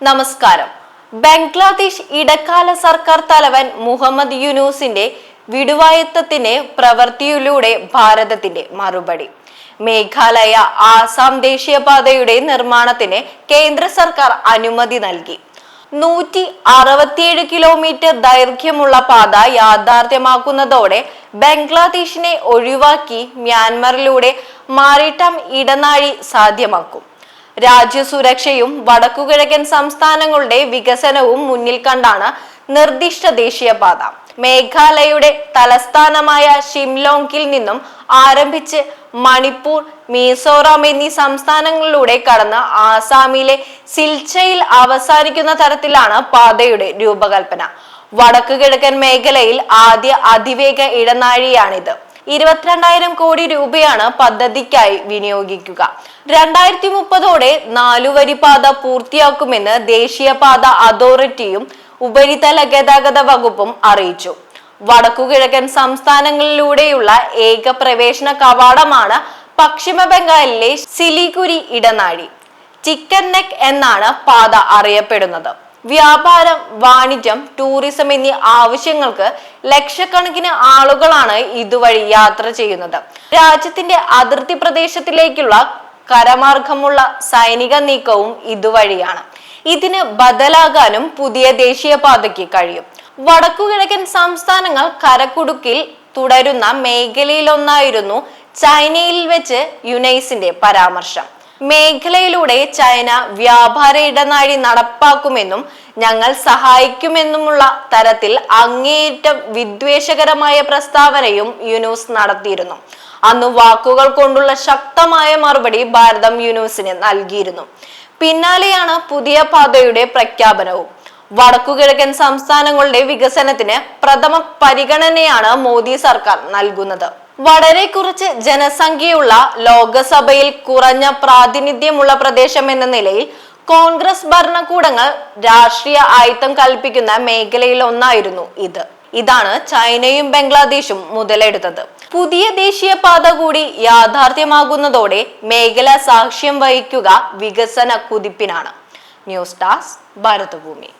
നമസ്കാരം. ബംഗ്ലാദേശ് ഇടക്കാല സർക്കാർ തലവൻ മുഹമ്മദ് യൂനൂസിന്റെ വിടുവായത്തത്തിന് പ്രവൃത്തിയിലൂടെ ഭാരതത്തിന്റെ മറുപടി. മേഘാലയ ആസാം ദേശീയപാതയുടെ നിർമ്മാണത്തിന് കേന്ദ്ര സർക്കാർ അനുമതി നൽകി. നൂറ്റി അറുപത്തിയേഴ് കിലോമീറ്റർ ദൈർഘ്യമുള്ള പാത യാഥാർത്ഥ്യമാക്കുന്നതോടെ ബംഗ്ലാദേശിനെ ഒഴിവാക്കി മ്യാൻമറിലൂടെ മാറിട്ടം ഇടനാഴി സാധ്യമാക്കും. രാജ്യസുരക്ഷയും വടക്കുകിഴക്കൻ സംസ്ഥാനങ്ങളുടെ വികസനവും മുന്നിൽ കണ്ടാണ് നിർദ്ദിഷ്ട ദേശീയപാത മേഘാലയയുടെ തലസ്ഥാനമായ ഷിംലോങ്കിൽ നിന്നും ആരംഭിച്ച് മണിപ്പൂർ മിസോറാം എന്നീ സംസ്ഥാനങ്ങളിലൂടെ കടന്ന് ആസാമിലെ സിൽച്ചയിൽ അവസാനിക്കുന്ന തരത്തിലാണ് പാതയുടെ രൂപകൽപ്പന. വടക്കു കിഴക്കൻ മേഖലയിൽ ആദ്യ അതിവേഗ ഇടനാഴിയാണിത്. ഇരുപത്തിരണ്ടായിരം കോടി രൂപയാണ് പദ്ധതിക്കായി വിനിയോഗിക്കുക. രണ്ടായിരത്തി മുപ്പതോടെ നാലുവരി പാത പൂർത്തിയാക്കുമെന്ന് ദേശീയപാത അതോറിറ്റിയും ഉപരിതല ഗതാഗത വകുപ്പും അറിയിച്ചു. വടക്കുകിഴക്കൻ സംസ്ഥാനങ്ങളിലൂടെയുള്ള ഏക പ്രവേശന കവാടമാണ് പശ്ചിമ ബംഗാളിലെ സിലിഗുരി ഇടനാഴി. ചിക്കൻ നെക്ക് എന്നാണ് പാത അറിയപ്പെടുന്നത്. വ്യാപാരം വാണിജ്യം ടൂറിസം എന്നീ ആവശ്യങ്ങൾക്ക് ലക്ഷക്കണക്കിന് ആളുകളാണ് ഇതുവഴി യാത്ര ചെയ്യുന്നത്. രാജ്യത്തിന്റെ അതിർത്തി പ്രദേശത്തിലേക്കുള്ള കരമാർഗമുള്ള സൈനിക നീക്കവും ഇതുവഴിയാണ്. ഇതിന് ബദലാകാനും പുതിയ ദേശീയപാതയ്ക്ക് കഴിയും. വടക്കുകിഴക്കൻ സംസ്ഥാനങ്ങൾ കരക്കുടുക്കിൽ തുടരുന്ന മേഖലയിലൊന്നായിരുന്നു ചൈനയിൽ വെച്ച് യുനൈസിന്റെ പരാമർശം. മേഖലയിലൂടെ ചൈന വ്യാപാര ഇടനാഴി നടപ്പാക്കുമെന്നും ഞങ്ങൾ സഹായിക്കുമെന്നുമുള്ള തരത്തിൽ അങ്ങേയറ്റം വിദ്വേഷകരമായ പ്രസ്താവനയും യുനൂസ് നടത്തിയിരുന്നു. അന്ന് വാക്കുകൾ കൊണ്ടുള്ള ശക്തമായ മറുപടി ഭാരതം യുനൂസിന് നൽകിയിരുന്നു. പിന്നാലെയാണ് പുതിയ പാതയുടെ പ്രഖ്യാപനവും. വടക്കുകിഴക്കൻ സംസ്ഥാനങ്ങളുടെ വികസനത്തിന് പ്രഥമ പരിഗണനയാണ് മോദി സർക്കാർ നൽകുന്നത്. വളരെ കുറച്ച് ജനസംഖ്യയുള്ള ലോകസഭയിൽ കുറഞ്ഞ പ്രാതിനിധ്യമുള്ള പ്രദേശം എന്ന നിലയിൽ കോൺഗ്രസ് ഭരണകൂടങ്ങൾ രാഷ്ട്രീയ ആയുധം കൽപ്പിക്കുന്ന മേഖലയിൽ ഒന്നായിരുന്നു ഇത്. ഇതാണ് ചൈനയും ബംഗ്ലാദേശും മുതലെടുത്തത്. പുതിയ ദേശീയ പാത കൂടി യാഥാർത്ഥ്യമാകുന്നതോടെ മേഖല സാക്ഷ്യം വഹിക്കുക വികസന കുതിപ്പിനാണ്. ന്യൂസ് ടാസ് ഭാരതഭൂമി.